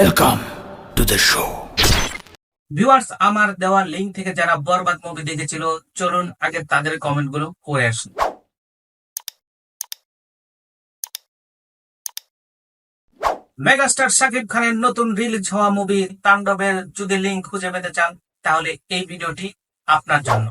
Welcome to the show. Viewers আমার দেওয়া link থেকে যারা বরবাদ মুভি দেখেছিল, চলুন আগে তাদের কমেন্টগুলো পড়ে আসুন মেগাস্টার শাকিব খানের নতুন রিলিজ হওয়া মুভি তাণ্ডবের যদি লিঙ্ক খুঁজে পেতে চান, তাহলে এই ভিডিওটি আপনার জন্য।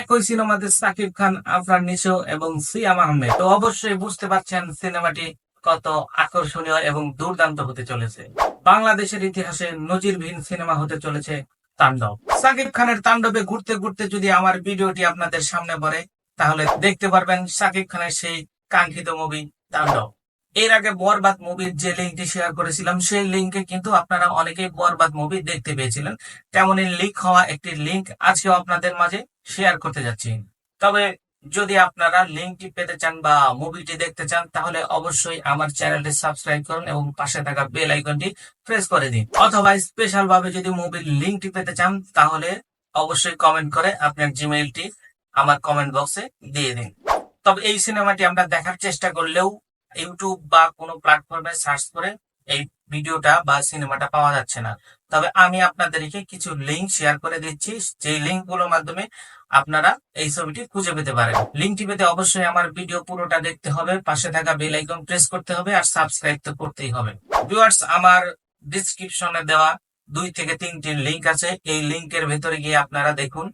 একই সিনেমাতে সাকিব খান আফরান নিশো এবং সিয়াম আহমেদ তো অবশ্যই বুঝতে পারছেন, সিনেমাটি কত আকর্ষণীয় এবং দুর্দান্ত হতে চলেছে। বাংলাদেশের ইতিহাসে নজিরবিহীন সিনেমা হতে চলেছে তাণ্ডব। সাকিব খানের তাণ্ডবে ঘুরতে ঘুরতে যদি আমার ভিডিওটি আপনাদের সামনে পড়ে, তাহলে দেখতে পারবেন সাকিব খানের সেই কাঙ্ক্ষিত মুভি তাণ্ডব। এর আগে বরবাদ মুভির যে লিঙ্কটি শেয়ার করেছিলাম, সেই লিঙ্কে কিন্তু আপনারা অনেকেই বরবাদ মুভি দেখতে পেয়েছিলেন। তেমনই লিক হওয়া একটি লিঙ্ক আজকেও আপনাদের মাঝে শেয়ার করতে যাচ্ছি। তবে যদি আপনারা লিঙ্কটি পেতে চান বা মুভিটি দেখতে চান, তাহলে অবশ্যই আমার চ্যানেলটি সাবস্ক্রাইব করুন এবং পাশে থাকা বেল আইকনটি প্রেস করে দিন। অথবা স্পেশাল ভাবে যদি মুভির লিঙ্কটি পেতে চান, তাহলে অবশ্যই কমেন্ট করে আপনার জিমেইলটি আমার কমেন্ট বক্সে দিয়ে দিন। তবে এই সিনেমাটি আমরা দেখার চেষ্টা করলেও ইউটিউব বা কোনো প্ল্যাটফর্মে সার্চ করে এই ভিডিওটা বা সিনেমাটা পাওয়া যাচ্ছে না। তবে আমি আপনাদেরকে কিছু লিঙ্ক শেয়ার করে দিচ্ছি। যে লিঙ্কগুলোর মাধ্যমে আপনারা এই ছবিটি খুঁজে পেতে পারেন। লিঙ্কটি পেতে অবশ্যই আমার ভিডিও পুরোটা দেখতে হবে। পাশে থাকা বেল আইকন প্রেস করতে হবে আর সাবস্ক্রাইব তো করতেই হবে। ভিউয়ার্স আমার ডিসক্রিপশনে দেওয়া দুই থেকে তিনটি লিঙ্ক আছে। এই লিঙ্কের ভেতরে গিয়ে আপনারা দেখুন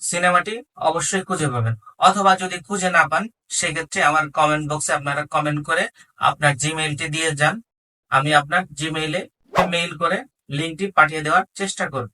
সিনেমাটি অবশ্যই খুঁজে পাবেন। অথবা যদি খুঁজে না পান, সেক্ষেত্রে আমার কমেন্ট বক্সে আপনারা কমেন্ট করে আপনার জিমেইলটি দিয়ে যান। আমি আপনার জিমেইলে মেইল করে লিঙ্কটি পাঠিয়ে দেওয়ার চেষ্টা করব।